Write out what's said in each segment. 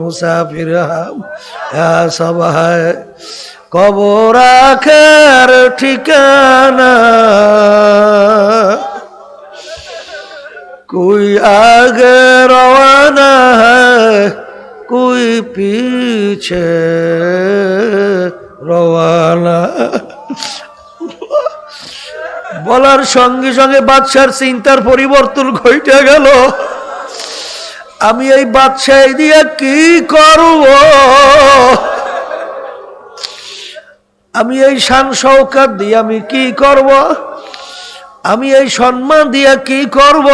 মুসাফির ঠিকানা। কুই আগে রওয়ানা হুই পিছে রওয়ানা। বলার সঙ্গে সঙ্গে বাদশার চিন্তার পরিবর্তন ঘটে গেল। আমি এই বাদশাহ দিয়ে কি করব? আমি এই শান শৌকাত দিয়ে আমি কি করব? আমি এই সম্মান দিয়ে কি করব?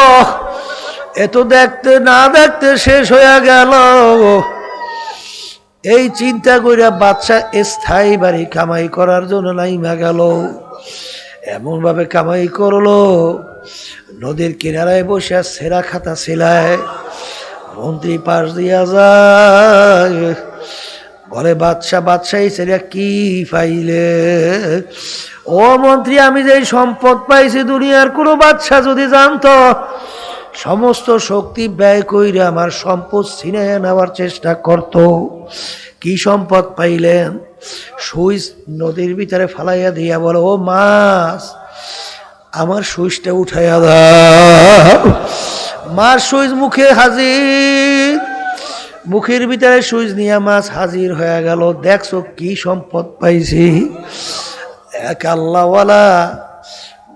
এ তো দেখতে না দেখতে শেষ হয়ে গেল। এই চিন্তা কইরা বাচ্চা স্থায়ী বাড়ি কামাই করার জন্য নাইমা গেল। এমন ভাবে কামাই করল। নদীর কিনারায় বসে সেরা খাতা ছিলায়। মন্ত্রী পাশ দিয়া যায়। বলে বাদশা বাদশাহী ছেলে কি পাইলে ও মন্ত্রী, আমি যে সম্পদ পাইছি দুনিয়ার, কোনো বাদশা যদি জানতো, সমস্ত শক্তি ব্যয় কইরে আমার সম্পদ ছিনে নেওয়ার চেষ্টা করত। কি সম্পদ পাইলেন? সুইচ নদীর ভিতরে ফালাইয়া দিয়া বলে, ও মাছ, আমার সুইচটা উঠাইয়া দাও। মাছ সুইচ মুখে হাজির। মুখের ভিতরে সুইচ নিয়ে মাছ হাজির হয়ে গেল। দেখছ কি সম্পদ পাইছি। এক আল্লাহওয়ালা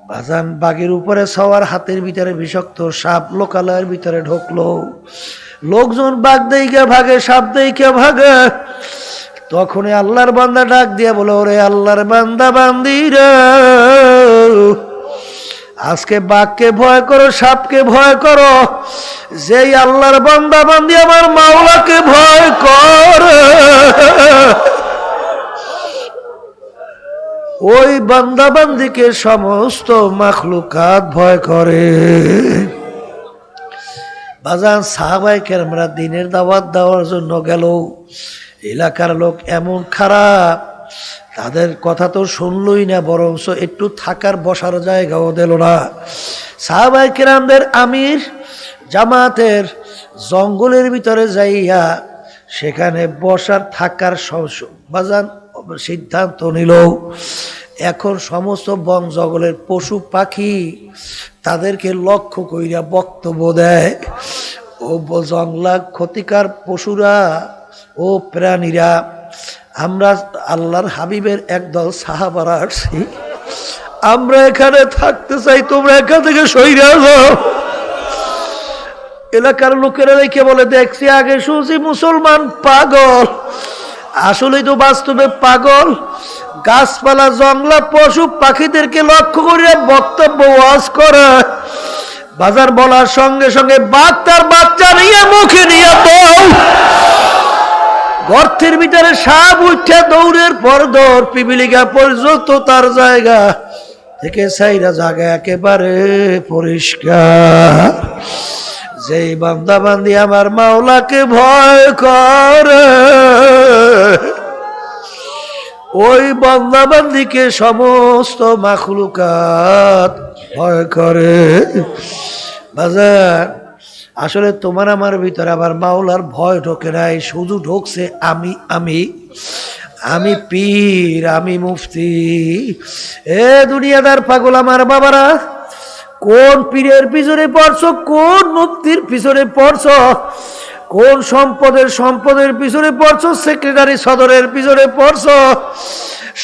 বাজান বাগের উপরে সবার হাতের ভিতরে বিষাক্ত সাপ লোকালয়ের ভিতরে ঢুকলো। লোকজন বাঘ দেইকে ভাগে, সাপ দেইকে ভাগে। তখনই আল্লাহর বান্দা ডাক দিয়ে বলো, ওরে আল্লাহর বান্দা বান্দিরা আজকে বাঘকে ভয় করো, সাপকে ভয় করো। যেই আল্লাহর বান্দা বান্দি আমার মাওলাকে ভয় কর। ওই বান্দা বান্দিকে সমস্ত মাখলুকাত ভয় করে। বাজান সাহাবাই কেরামরা দিনের দাওয়াত দেওয়ার জন্য গেল। এলাকার লোক এমন খারাপ তাদের কথা তো শুনলই না, বরঞ্চ একটু থাকার বসার জায়গাও দিল না। সাহাবাই কেরামদের আমির জামাতের জঙ্গলের ভিতরে যাইয়া সেখানে বসার, থাকার বাজান সিদ্ধান্ত নিল। এখন সমস্ত বন জঙ্গলের পশু পাখি তাদেরকে লক্ষ্য কইরা বক্তব্য দেয়। ও জংলা ক্ষতিকার পশুরা ও প্রাণীরা আমরা আল্লাহর হাবিবের একদল সাহাবারা আসছি আমরা এখানে থাকতে চাই, তোমরা এখান থেকে সইরা এলাকার লোকেরা রেখে বলে, দেখছি, আগে শুনছি মুসলমান পাগল। আসলেই তো বাস্তবে পাগল। গাছপালা, জংলা, পশু পাখিদেরকে লক্ষ্য করে বক্তব্য ওয়াজ করে। বাজার বলার সঙ্গে সঙ্গে বাঘ তার বাচ্চা নিয়ে মুখে নিয়ে দৌড় গর্তের ভিতরে সাপ উঠে দৌড়ের পর দৌড় পিপিলিকা পর্যন্ত তার জায়গা থেকে সাইরা জায়গা একেবারে পরিষ্কার। যেই বান্দা বান্দি আমার মাওলাকে ভয় করে, ওই বান্দা বান্দিকে সমস্ত মাখলুকাত ভয় করে। বাজার আসলে তোমার আমার ভিতরে আমার মাওলার ভয় ঢোকে নাই, শুধু ঢোকছে আমি আমি আমি পীর, আমি মুফতি। এ দুনিয়াদার পাগল আমার বাবারা, কোন পীরের পিছনে পড়ছো, কোন মুক্তির পিছনে পড়ছো, কোন সম্পদের সম্পদের পিছনে পড়ছো, সেক্রেটারি সদরের পিছনে পড়ছো,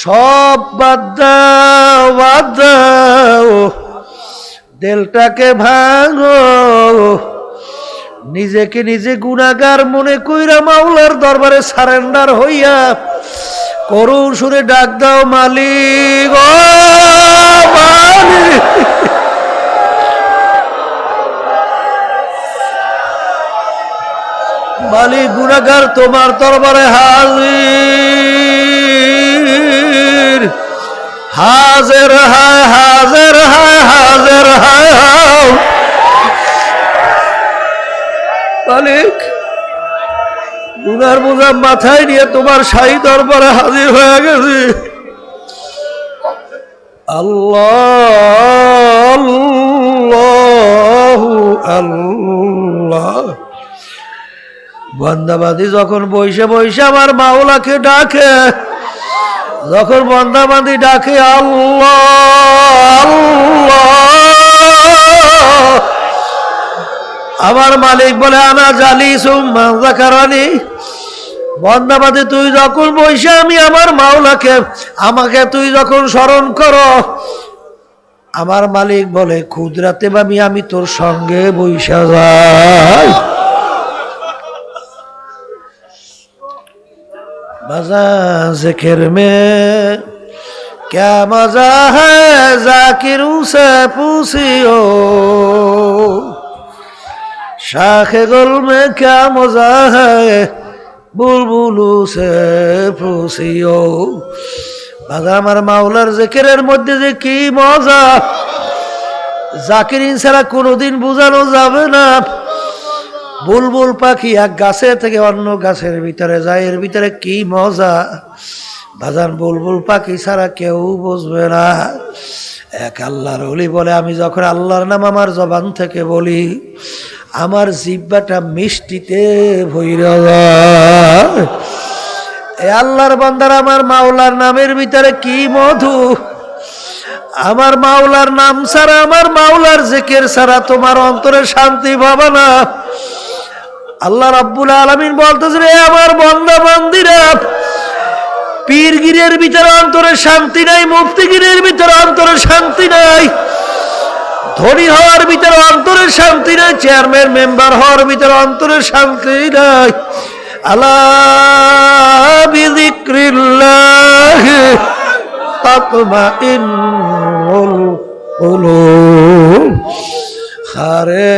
সব বাদ দাও বাদ দাও, দেলটাকে ভাঙো। নিজেকে নিজে গুণাগার মনে কইরা মাওলার দরবারে সারেন্ডার হইয়া করুণ সুরে ডাক দাও মালিক, ও মালিক। গুণাগার তোমার দরবারে হাজির। হাজের হায় হাজের হায় হাজের হায় মালিক। গুনার বোঝা মাথায় নিয়ে তোমার শাহী দরবারে হাজির হয়ে গেছে। আল্লাহ আল্লাহ। বন্দাবাদি যখন বইসে বইসে আমার মাওলাকে ডাকে, যখন বন্দাবাদি ডাকে, আল্লাহ আল্লাহ। আমার মালিক বলে, আনা জালি সুমানি বন্দাবাদে, তুই যখন বসে আমি আমার মাওলাকে, আমাকে তুই যখন স্মরণ কর। আমার মালিক বলে, ক্ষুদ্রাতে বামি আমি তোর সঙ্গে বৈশা যাই। মজা জেখের মে, ক্যা মজা হ্যাঁ জাকির সে পুষিও শাখে گل میں کیا مزہ বুলবুলু সে ফুসিও। বাগা আমার মাওলার জেকেরের মধ্যে যে কি মজা? জাকিরিন ছাড়া কোনোদিন বোঝানো যাবে না। বুলবুল পাখি এক গাছে থেকে অন্য গাছের ভিতরে যায়, এর ভিতরে কি মজা? বাজান বুলবুল পাখি ছাড়া কেউ বুঝবে না। এক আল্লাহর অলি বলে, আমি যখন আল্লাহর নাম আমার জবান থেকে বলি আমার জিব্বাটা মিষ্টিতে ভৈরা আল্লাহর বান্দার আমার মাওলার নামের ভিতরে কি মধু? আমার মাওলার নাম ছাড়া, আমার মাওলার জেকের ছাড়া তোমার অন্তরে শান্তি পাবে না। আল্লাহ রাব্বুল আলমিন বলতেছে রে আমার বন্দা বন্দিরা পীরগিরের ভিতরে অন্তরে শান্তি নাই, মুফতিগিরের ভিতরে অন্তরে শান্তি নাই। ধনী হওয়ার ভিতরে অন্তরে শান্তি নাই চেয়ারম্যান মেম্বার হওয়ার ভিতরে অন্তরে শান্তি নাই। আরে,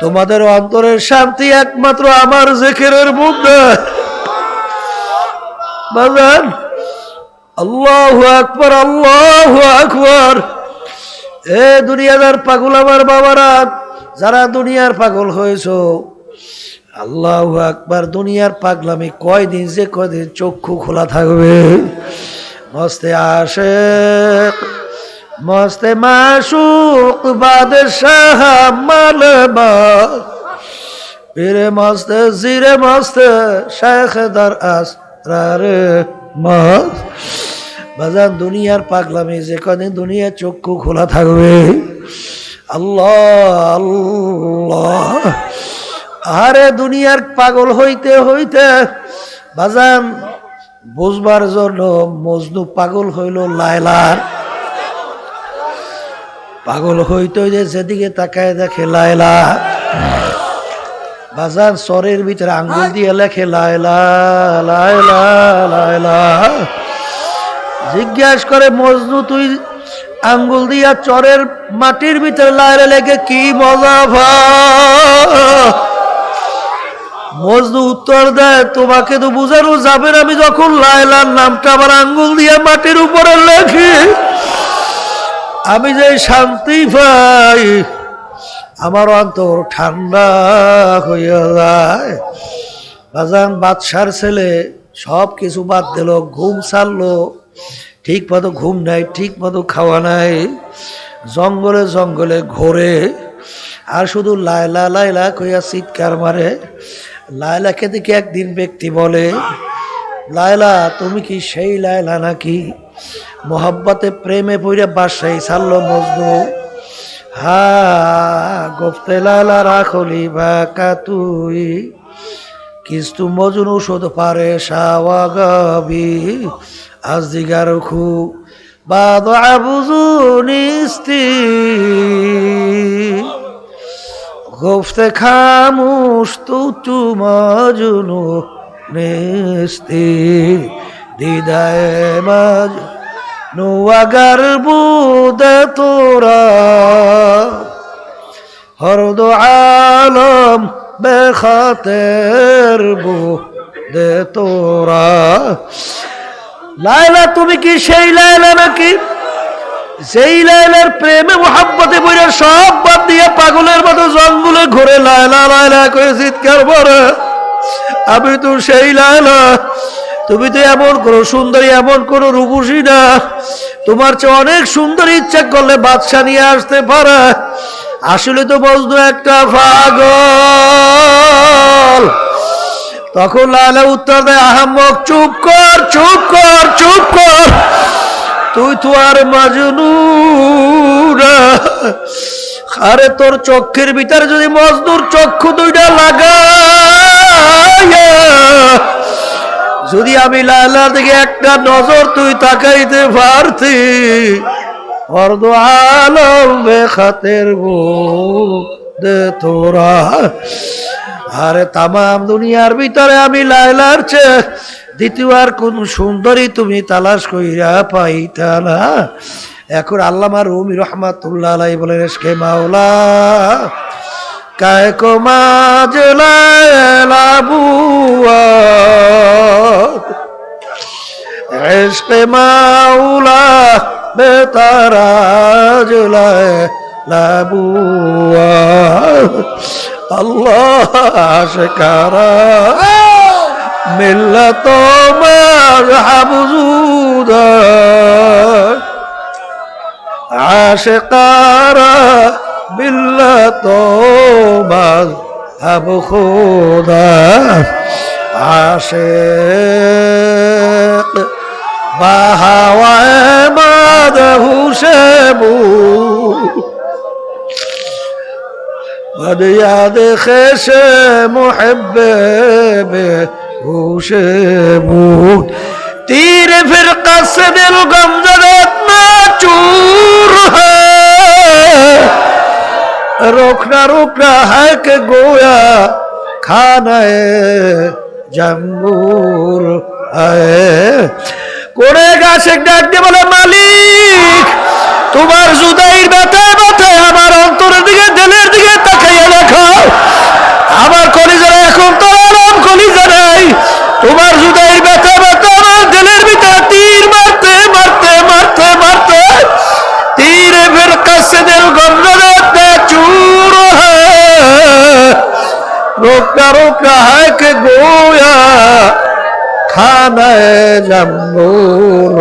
তোমাদের অন্তরের শান্তি একমাত্র আমার জেকেরের মধ্যে। আল্লাহ আকবর আল্লাহ আকবর। এ দুনিয়াদার পাগল আমার বাবারা, যারা দুনিয়ার পাগল হয়েছ, আল্লাহ আকবার, দুনিয়ার পাগলামি কয়দিন যে কয়দিন চক্ষু খোলা থাকবে? মস্তে আসে মস্তে মাসুক, বাদশাহ মালবা পীরে মস্তে জিরে মস্তে শেখ দার আসরারে মস্ত বাজান, দুনিয়ার পাগলামি, যে কদিন দুনিয়ার চক্ষু খোলা থাকবে। আল্লাহ আল্লাহ। আরে দুনিয়ার পাগল হইতে হইতে, বাজান, বুঝবার জন্য মজনু পাগল হইল লায়লার। পাগল হইতে হইতে যেদিকে তাকায় দেখে লায়লা। বাজার চরের ভিতরে আঙ্গুল দিয়ে লেখে লায়লা লায়লা লায়লা। জিজ্ঞাসা করে, মজনু, তুই আঙ্গুল দিয়া চরের মাটির ভিতরে লায়লা লেগে কি মজা মজনু উত্তর দেয়, তোমাকে তো বুঝানো যাবে আমি যখন লায়লার নামটা আবার আঙ্গুল দিয়ে মাটির উপরে লেখি। আমি যে শান্তি পাই আমার অন্তর ঠান্ডা হইয়া যায়। বাজান, বাদশার ছেলে সব কিছু বাদ দিল, ঘুম ছাড়লো। ঠিক মতো ঘুম নাই, ঠিক মতো খাওয়া নাই, জঙ্গলে জঙ্গলে ঘোরে, আর শুধু লায়লা লায়লা কইয়া চিৎকার মারে। লায়লাকে দেখে একদিন ব্যক্তি বলে, লায়লা, তুমি কি সেই লায়লা নাকি? মোহাব্বতে প্রেমে পড়ে বাসাই ছাড়লো মজনু। হা, গোফতে লালা রাখলি বাকা তুই কিস্তু মজনু শোধ পারে সাওয়াগাবি আজ দিগার খু বাদ আবুজু নিস্তি গফতে খামুস তু মজনু নিস্তি। দিদায় মাজ নুয়াগার বুদে তোরা। হরদ আলম বেখাতের বুদে তোরা। লাইলা তুমি কি সেই লাইলা নাকি? সেই লাইলার প্রেমে, মোহাব্বতে বইরা সব বাদ দিয়ে পাগলের মতো জঙ্গলে ঘুরে লাইলা লাইলা করে চিৎকার পরে আমি তো সেই লাইলা তুমি তো এমন কোনো সুন্দরী, এমন কোনো রূপসী না। তোমার চেয়ে অনেক সুন্দর ইচ্ছা করলে বাদশা নিয়ে আসতে পারে। আসলে তো বজনু একটা পাগল। তখন লালা উত্তর দেয়, আহাম্মক, চুপ কর চুপ কর চুপ কর তুই তো আর মাজনু। আরে তোর চক্ষের ভিতরে যদি মজদুর চক্ষু দুইটা লাগাইয়া যদি আমি লালার দিকে একটা নজর তুই তাকাইতে পারতি, অর্ধ আলম বেখাতের দে তোরা আরে তামাম দুনিয়ার ভিতরে আমি লাইলার চেয়ে দ্বিতীয়বার কোন সুন্দরী তুমি তালাশ কইরা পাইতা না। এখন আল্লামা রুমি রহমাতুল্লাহ আলাই বলেন, এসকে মাওলা, কায় কমাজ লাবুয়া এসকে মাওলা, বেতারাজ লাবুয়া اللہ شکارا ملت و مذہب زود عاشقارا ملت و مذہب خود عاشق بہوائے مادہ شبود قد یاد خیش محبب گوش بود تیر فرقہ سے دل غم زدت چور ہے روکنا روکنا ہے کہ گویا کھانا ہے جمبور ہے করে গাছে ডাকতে বলে মালিক তোমার জুদাইর ব্যথায় ব্যথায় আমার অন্তরের দিকে দিলের দিকে তাকে আমার কলিজারা এখন তো আরাম কলিজা তোমার হৃদয়ের ব্যথা ব্যথা আমার দিলের ভিতরে তীর মারতে মারতে মারতে মারতে। তীর বের কাছে দেল গন্ধরাতে চুর রোকা রোকা হ্যাঁ কে গোয়া খানায় জাম্বুর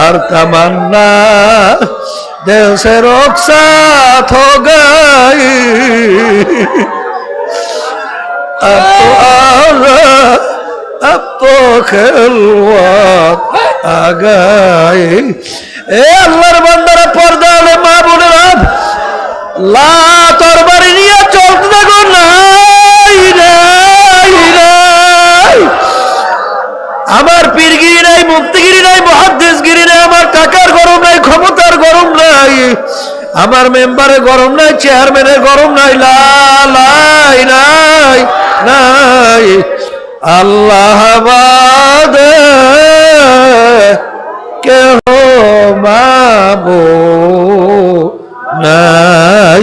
আর তামান্না तमन्ना दिल से रुखसात हो गई अब तो आ अब तो खिलवात आ गई ए अल्लाहर बंदर पर्दा মা বোনেরা লা তরবারি নিয়ে চলতে থাকো নাই নাই নাই আমার টাকার গরম নাই, ক্ষমতার গরম নাই, আমার মেম্বারে গরম নাই চেয়ারম্যানের গরম নাই লাই নাই নাই। আল্লাহ বাদে কেহ মাবো নাই।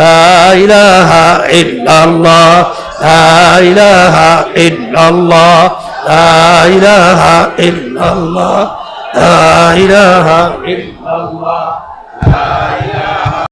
লা, ইলাহা ইল্লাল্লাহ, লা, ইলাহা ইল্লাল্লাহ, লা, ইলাহা ইল্লাল্লাহ লা ইলাহা ইল্লাল্লাহ